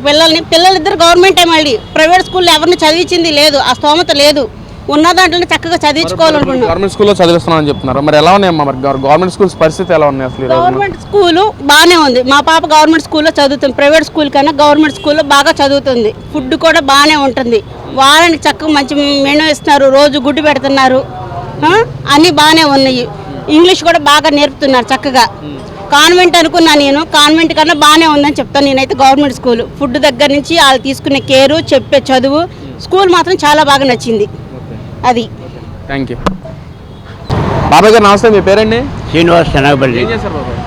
చదివిస్తున్నారు పిల్లల్ని పిల్లలిద్దరు గవర్నమెంటే మళ్ళీ. ప్రైవేట్ స్కూల్లో ఎవరిని చదివించింది లేదు. ఆ స్తోమత లేదు. ఉన్న దాంట్లోనే చక్కగా చదివించుకోవాలనుకుంటున్నాం గవర్నమెంట్ స్కూల్లో అని చెప్తున్నారు. మరి ఎలా ఉన్నాయమ్మా? మరి గవర్- గవర్నమెంట్ స్కూల్స్ పరిస్థితి ఎలా ఉన్నాయి అసలు గవర్నమెంట్ స్కూలు బాగానే ఉంది. మా పాప గవర్నమెంట్ స్కూల్లో చదువుతుంది. ప్రైవేట్ స్కూల్ కన్నా గవర్నమెంట్ స్కూల్లో బాగా చదువుతుంది. ఫుడ్ కూడా బాగానే ఉంటుంది. వారానికి చక్కగా మంచి మెనూ ఇస్తున్నారు. రోజు గుడ్డు పెడుతున్నారు? అన్నీ బాగానే ఉన్నాయి. ఇంగ్లీష్ కూడా బాగా నేర్పుతున్నారు చక్కగా. కాన్వెంట్ అనుకున్నా నేను కాన్వెంట్ కన్నా బాగానే ఉందని చెప్తాను నేనైతే గవర్నమెంట్ స్కూల్. ఫుడ్ దగ్గర నుంచి వాళ్ళు తీసుకునే కేరు చెప్పే చదువు స్కూల్ మాత్రం చాలా బాగా నచ్చింది. అది. Thank you. బాబాయ్ గారు నమస్తే మీ పేరండి? శ్రీనివాస్ శనగపల్లి ఏం చేస్తారు బాబాయ్?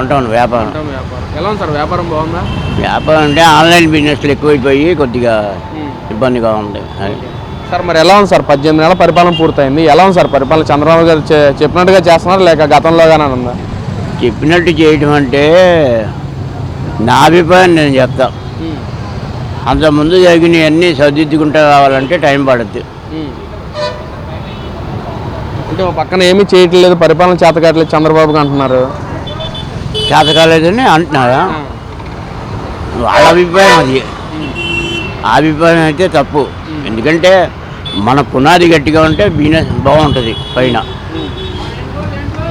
ఉంటాను వ్యాపారం. వ్యాపారం. ఎలా ఉంది సార్? వ్యాపారం బాగుందా? వ్యాపారం అంటే ఆన్లైన్ బిజినెస్లు ఎక్కువైపోయి కొద్దిగా ఇబ్బందిగా ఉంది. సార్ మరి ఎలా ఉంది సార్? పద్దెనిమిది నెలల పరిపాలన పూర్తయింది. ఎలా ఉంది సార్? పరిపాలన చంద్రబాబు గారు చెప్పినట్టుగా చేస్తున్నారు? లేక గతంలోగానే ఉందా? చెప్పినట్టు చేయటం అంటే నా అభిప్రాయం నేను చెప్తా. అంతకుముందు జరిగినవన్నీ సర్దిద్దుకుంటూ రావాలంటే టైం పడుద్ది. అంటే ఒక పక్కన ఏమీ చేయట్లేదు పరిపాలన చేతకాట్లేదు చంద్రబాబుకి అంటున్నారు. చేత కాలేదని అంటున్నారా? వాళ్ళ అభిప్రాయం అది. ఆ అభిప్రాయం అయితే తప్పు. ఎందుకంటే మన పునాది గట్టిగా ఉంటే బిజినెస్ బాగుంటుంది పైన.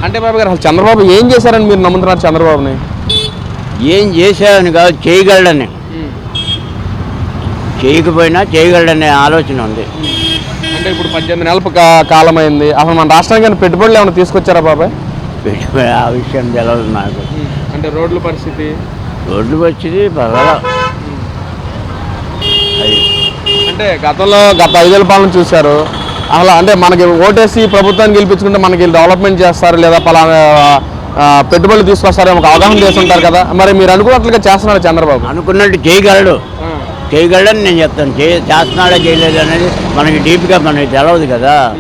అంటే బాబు గారు అసలు చంద్రబాబు ఏం చేశారని మీరు నమ్ముతున్నారు చంద్రబాబుని? ఏం చేశారని కాదు చేయగలడని. చేయకపోయినా చేయగలడనే ఆలోచన ఉంది. అంటే ఇప్పుడు పద్దెనిమిది నెలల కాలం అయింది అసలు మన రాష్ట్రానికి పెట్టుబడులు ఏమైనా తీసుకొచ్చారా బాబాయ్? పెట్టుబడి ఆ విషయం తెలియదు నాకు. అంటే రోడ్ల పరిస్థితి? రోడ్లు వచ్చింది పర్వాలా. అంటే గతంలో గత ఐదేళ్ళ పాలన చూశారు. అలా అంటే మనకి ఓటేసి ప్రభుత్వాన్ని గెలిపించుకుంటే మనకి డెవలప్మెంట్ చేస్తారు లేదా పలానా పెట్టుబడులు తీసుకొస్తారు ఒక అవగాహన చేస్తుంటారు కదా. మరి మీరు అనుకున్నట్లుగా చేస్తున్నారు చంద్రబాబు? అనుకున్నట్టు చేయగలడు. చేయగలడని నేను చెప్తాను. చే చేస్తున్నాడా చేయలేదు అనేది మనకి డీప్గా మనకి తెలవదు కదా.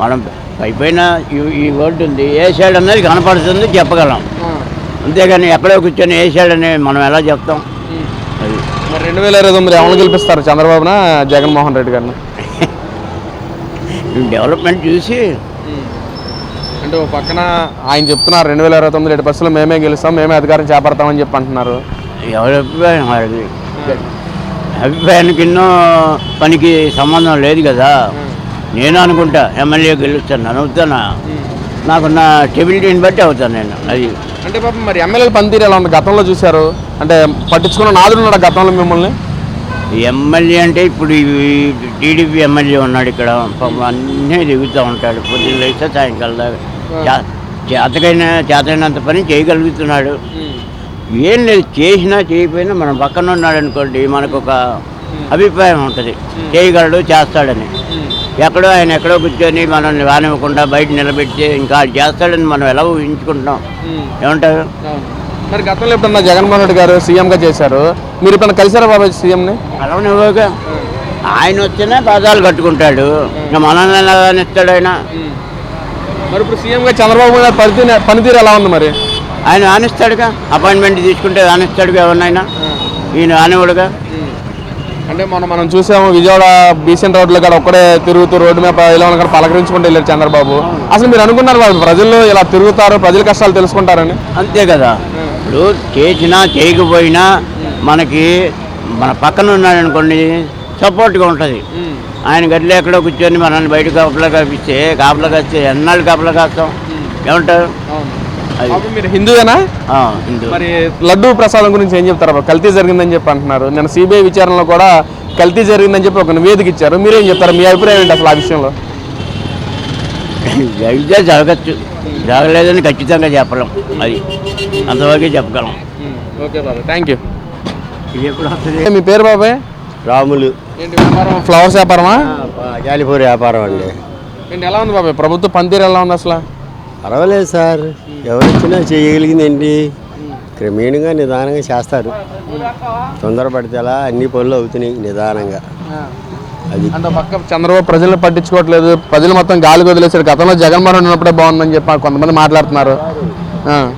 మనం పైపైన ఈ- రోడ్డు ఉంది. ఏ సైడ్ అన్నది కనపడుతుంది చెప్పగలం. అంతేగాని ఎక్కడో కూర్చొని ఏ సైడ్ అని మనం ఎలా చెప్తాం? రెండు వేల ఇరవై తొమ్మిది ఎవరు గెలిపిస్తారు? చంద్రబాబున జగన్మోహన్ రెడ్డి గారిని? డెవలప్మెంట్ చూసి అంటే ఒక పక్కన ఆయన చెప్తున్నారు రెండు వేల ఇరవై తొమ్మిది ఎటు బస్సులు మేమే గెలుస్తాం మేమే అధికారం చేపడతామని చెప్పి అంటున్నారు. ఎవరి అభిప్రాయం అది అభిప్రాయానికి ఎన్నో పనికి సంబంధం లేదు కదా. నేను అనుకుంటా ఎమ్మెల్యే గెలుస్తాను అనుకుతానా నాకున్న స్టెబిలిటీని బట్టి అవుతాను నేను అది. అంటే పాపం మరి ఎమ్మెల్యేల పనితీరు ఎలా ఉంది? గతంలో చూశారు. అంటే పట్టించుకున్న నాదుడు ఉన్నాడు గతంలో మిమ్మల్ని? ఎమ్మెల్యే అంటే ఇప్పుడు టీడీపీ ఎమ్మెల్యే ఉన్నాడు ఇక్కడ. అన్నీ దిగుతూ ఉంటాడు. పొద్దున్న లేస్తే సాయంకాలం దాకా. చేతకైన చేతైనంత పని చేయగలుగుతున్నాడు. ఏం లేదు. చేసినా చేయకపోయినా మన పక్కన ఉన్నాడు అనుకోండి మనకు ఒక అభిప్రాయం ఉంటుంది. చేయగలడు చేస్తాడని. ఎక్కడో ఆయన ఎక్కడో కూర్చొని మనల్ని రానివ్వకుండా బయట నిలబెట్టి ఇంకా చేస్తాడని మనం ఎలా ఊహించుకుంటాం ఏమంటారు? మరి గతంలో ఎప్పుడన్నా జగన్మోహన్ రెడ్డి గారు సీఎంగా చేశారు? మీరు ఇప్పుడు కలిసారా బాబాయ్ సీఎంని? కలవనివ్వగా ఆయన వచ్చినా పాదాలు కట్టుకుంటాడు. ఇంకా మనల్ని ఇస్తాడు ఆయన? మరి ఇప్పుడు సీఎంగా చంద్రబాబు గారి పనితీరు పనితీరు ఎలా ఉంది మరి? ఆయన ఆనిస్తాడుగా అపాయింట్మెంట్ తీసుకుంటే ఆనిస్తాడుగా ఎవరినైనా? ఈయన ఆనివాడుగా అంటే మొన్న మనం చూసాము విజయవాడ బీసెంట్ రోడ్లో కూడా ఒక్కడే తిరుగుతూ రోడ్డు మీద ఇలా కూడా పలకరించుకుంటూ వెళ్ళారు చంద్రబాబు. అసలు మీరు అనుకున్నారు వాళ్ళు ప్రజలు ఇలా తిరుగుతారు ప్రజల కష్టాలు తెలుసుకుంటారని? అంతే కదా. ఇప్పుడు చేసినా చేయకపోయినా మనకి మన పక్కన ఉన్నాడు అనుకోండి సపోర్ట్గా ఉంటుంది. ఆయన గదిలో ఎక్కడో కూర్చొని మనల్ని బయట కాపలా కాపిస్తే కాపలా కాస్తే ఎన్నాళ్ళు కాపలా కాస్తాం? ఏమంటారు? మీరు హిందూయేనా హిందూ మరి లడ్డూ ప్రసాదం గురించి ఏం చెప్తారు? కల్తీ జరిగిందని చెప్పి అంటున్నారు. నేను సిబిఐ విచారణలో కూడా కల్తీ జరిగిందని చెప్పి ఒక నివేదిక ఇచ్చారు. మీరేం చెప్తారు? మీ అభిప్రాయం ఏంటి అసలు ఆ విషయంలో? జరిగితే జరగచ్చు. జరగలేదని ఖచ్చితంగా చెప్పలేం. అది అంతవరకే చెప్పగలం. ఓకే బాబు. థ్యాంక్ యూ మీ పేరు బాబాయ్? రాములు. ఏంటి వ్యాపారం ఫ్లవర్స్ వ్యాపారమా? జాలిపూర్ వ్యాపారం అండి. ఏంటి ఎలా ఉంది బాబాయ్? ప్రభుత్వ పనితీరు ఎలా ఉంది అసలు? పర్వాలేదు సార్. ఎవరు వచ్చినా చేయగలిగింది ఏంటి క్రమేణంగా నిదానంగా చేస్తారు. తొందరపడితే అలా అన్ని పనులు అవుతున్నాయి నిదానంగా. అది. అంటే పక్క చంద్రబాబు ప్రజలను పట్టించుకోవట్లేదు. ప్రజలు మొత్తం గాలి వదిలేశారు. గతంలో జగన్మోహన్ ఉన్నప్పుడే బాగుందని చెప్పి కొంతమంది మాట్లాడుతున్నారు. ఆ.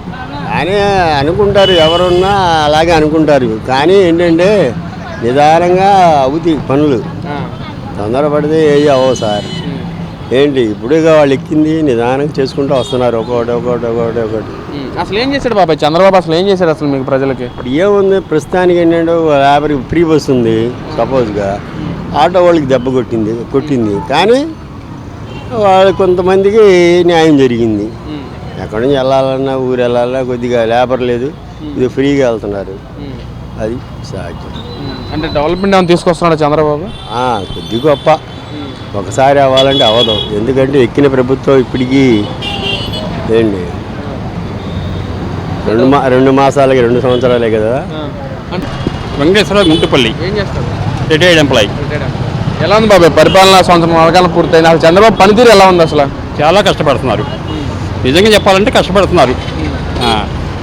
కానీ అనుకుంటారు ఎవరున్నా అలాగే అనుకుంటారు. కానీ ఏంటంటే నిదానంగా అవుతాయి పనులు. తొందరపడితే ఏవి అవ్వవు సార్. ఏంటి ఇప్పుడుగా వాళ్ళు ఎక్కింది నిదానంగా చేసుకుంటూ వస్తున్నారు. ఒకటి ఒకటి ఒకటి ఒకటి. అసలు ఏం చేశాడు బాబాయ్? చంద్రబాబు అసలు ఏం చేశాడు అసలు మీకు ప్రజలకి? ఇప్పుడు ఏముంది ప్రస్తుతానికి ఏంటంటే లేబర్కి ఫ్రీ బస్ ఉంది సపోజ్గా. ఆటో వాళ్ళకి దెబ్బ కొట్టింది కొట్టింది. కానీ వాళ్ళ కొంతమందికి న్యాయం జరిగింది. ఎక్కడి నుంచి వెళ్ళాలన్నా ఊరు వెళ్ళాలన్నా కొద్దిగా లేబర్ లేదు. ఇది ఫ్రీగా వెళ్తున్నారు. అది సాధ్యం. అంటే డెవలప్మెంట్ ఏమైనా తీసుకొస్తున్నాడు చంద్రబాబు? ఆ, కొద్ది గొప్ప. ఒకసారి అవ్వాలంటే అవ్వదు. ఎందుకంటే ఎక్కిన ప్రభుత్వం ఇప్పటికీ ఏంటి? రెండు మా రెండు మాసాలకి రెండు సంవత్సరాలే కదా. వెంకటేశ్వరరావు గుంటుపల్లి ఏం రిటైర్డ్ ఎంప్లాయీ. ఎలా ఉంది బాబాయ్? పరిపాలన సంవత్సరం నాలుగాలం పూర్తయింది అసలు చంద్రబాబు పనితీరు ఎలా ఉంది అసలు? చాలా కష్టపడుతున్నారు. నిజంగా చెప్పాలంటే కష్టపడుతున్నారు.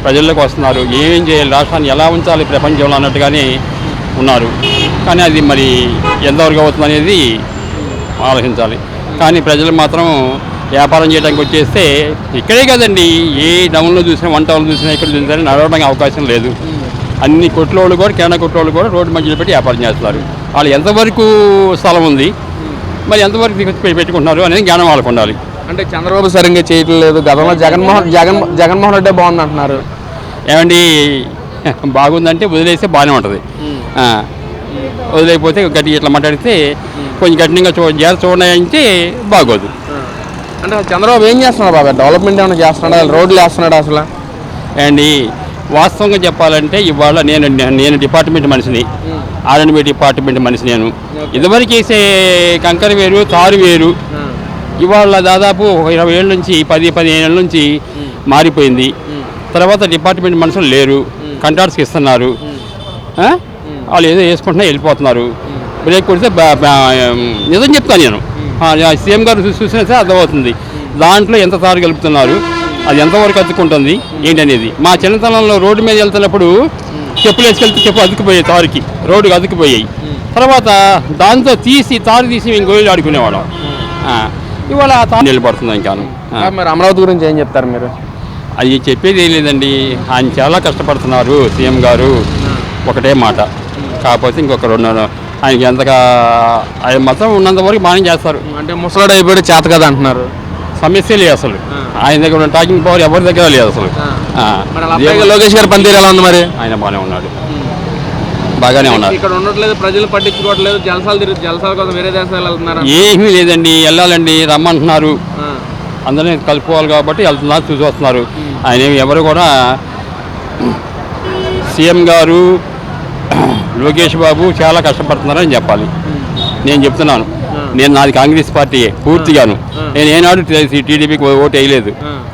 ప్రజల్లోకి వస్తున్నారు. ఏం చేయాలి? రాష్ట్రాన్ని ఎలా ఉంచాలి? ప్రపంచంలో అన్నట్టుగానే ఉన్నారు. కానీ అది మరి ఎంతవరకు అవుతుంది అనేది ఆలోచించాలి. కానీ ప్రజలు మాత్రం వ్యాపారం చేయడానికి వచ్చేస్తే ఇక్కడే కదండి. ఏ డౌన్లో చూసినా వన్ టౌన్లో చూసినా ఇక్కడ చూసినా నడవడానికి అవకాశం లేదు. అన్ని కొట్లోళ్ళు కూడా కిరాణా కొట్లోళ్ళు కూడా రోడ్డు మధ్యలో పెట్టి వ్యాపారం చేస్తున్నారు. వాళ్ళు ఎంతవరకు స్థలం ఉంది? మరి ఎంతవరకు పెట్టుకుంటున్నారు అనేది జ్ఞానం వాళ్ళకు ఉండాలి. అంటే చంద్రబాబు సరిగ్గా చేయట్లేదు. గతంలో జగన్మోహన్ జగన్ జగన్మోహన్ రెడ్డి బాగుంది అంటున్నారు ఏమండి బాగుందంటే వదిలేస్తే బాగానే ఉంటుంది. వదిలేకపోతే గట్టి ఇట్లా మాట్లాడితే కొంచెం కఠినంగా చూ జాగ్రత్త చూడండి బాగోదు. అంటే చంద్రబాబు ఏం చేస్తున్నాడు బాబాయ్ డెవలప్మెంట్ ఏమైనా చేస్తున్నాడు? రోడ్లు వేస్తున్నాడు అసలు? అండి వాస్తవంగా చెప్పాలంటే ఇవాళ నేను నేను డిపార్ట్మెంట్ మనిషిని. ఆర్ఎండ్బి డిపార్ట్మెంట్ మనిషి నేను. ఇదివరకు వేసే కంకర వేరు తారు వేరు. ఇవాళ దాదాపు ఇరవై ఏళ్ళ నుంచి పది పదిహేను ఏళ్ళ నుంచి మారిపోయింది. తర్వాత డిపార్ట్మెంట్ మనుషులు లేరు కంట్రాక్ట్స్కి ఇస్తున్నారు? వాళ్ళు ఏదో వేసుకుంటున్నా వెళ్ళిపోతున్నారు. బ్రేక్ కొడితే నిజం చెప్తాను నేను. సీఎం గారు చూసినా సరే అర్థమవుతుంది. దాంట్లో ఎంత తారు కలుపుతున్నారు అది ఎంతవరకు అతుక్కుంటుంది ఏంటనేది. మా చిన్నతనంలో రోడ్డు మీద వెళ్తున్నప్పుడు చెప్పులు వేసుకెళ్తే చెప్పు అతుకుపోయాయి తారుకి రోడ్డుకి అతుకుపోయాయి. తర్వాత దాంతో తీసి తారు తీసి మేము గోళీలు ఆడుకునేవాళ్ళం. ఇవాళ నిలబడుతుంది ఇంకాను. ఆ. మరి అమరావతి గురించి ఏం చెప్తారు మీరు? అది చెప్పేది ఏం లేదండి. ఆయన చాలా కష్టపడుతున్నారు సీఎం గారు. ఒకటే మాట. కాకపోతే ఇంకొక రెండు ఆయనకి ఎంతగా ఆయన మొత్తం ఉన్నంత వరకు బాగానే చేస్తారు. అంటే ముసలాడు అయిపోయాడు చేత కదా అంటున్నారు. సమస్య లేదు అసలు. ఆయన దగ్గర ఉన్న టాకింగ్ పవర్ ఎవరి దగ్గర లేదు అసలు. లోకేష్ గారి పనితీరు ఎలా ఉంది మరి? ఆయన బాగానే ఉన్నాడు. బాగానే ఉన్నారు. ఇక్కడ ఉండట్లేదు ప్రజలు పట్టించుకోవట్లేదు జలసాలు తిరుగు జలసాల కోసం వేరే దేశాలు వెళ్తున్నారు? ఏమీ లేదండి వెళ్ళాలండి రమ్మంటున్నారు. అందరినీ కలుపుకోవాలి కాబట్టి వెళ్తున్నారు చూసి వస్తున్నారు ఆయన ఎవరు కూడా సీఎం గారు లోకేష్ బాబు చాలా కష్టపడుతున్నారని చెప్పాలి. నేను చెప్తున్నాను. నేను నాది కాంగ్రెస్ పార్టీయే పూర్తిగాను. నేను ఏనాడు టీడీపీకి ఓటు వేయలేదు.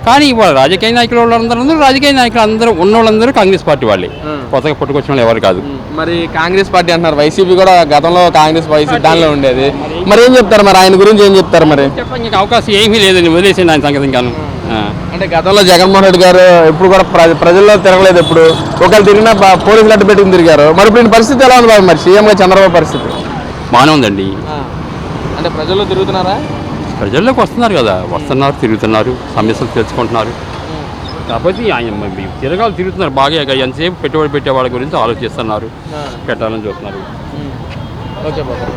కానీ ఇవాళ రాజకీయ నాయకులు వాళ్ళందరూ రాజకీయ నాయకులు అందరూ ఉన్న వాళ్ళందరూ కాంగ్రెస్ పార్టీ వాళ్ళే. కొత్తగా పుట్టుకొచ్చిన వాళ్ళు ఎవరు కాదు. మరి కాంగ్రెస్ పార్టీ అంటున్నారు. వైసీపీ కూడా గతంలో కాంగ్రెస్ వైసీపీ దానిలో ఉండేది. మరి ఏం చెప్తారు మరి? ఆయన గురించి ఏం చెప్తారు మరి? ఇంకా అవకాశం ఏమీ లేదండి. వదిలేసిండి ఆయన సంగతి ఇంకాను. ఆ. అంటే గతంలో జగన్మోహన్ రెడ్డి గారు ఎప్పుడు కూడా ప్ర- ప్రజల్లో తిరగలేదు ఎప్పుడు ఒకళ్ళు తిరిగినా పోలీసులు అడ్డు పెట్టుకుని తిరిగారు. మరి ఇప్పుడు పరిస్థితి ఎలా ఉంది బాబు మరి? సీఎంగా చంద్రబాబు పరిస్థితి? బాగానే ఉందండి. అంటే ప్రజల్లో తిరుగుతున్నారా? ప్రజల్లోకి వస్తున్నారు కదా. వస్తున్నారు తిరుగుతున్నారు. సమస్యలు తెలుసుకుంటున్నారు. కాకపోతే ఆయన తిరగాలు తిరుగుతున్నారు. బాగా ఎంతసేపు పెట్టుబడి పెట్టే వాళ్ళ గురించి ఆలోచిస్తున్నారు. పెట్టాలని చూస్తున్నారు. ఓకే బాబు.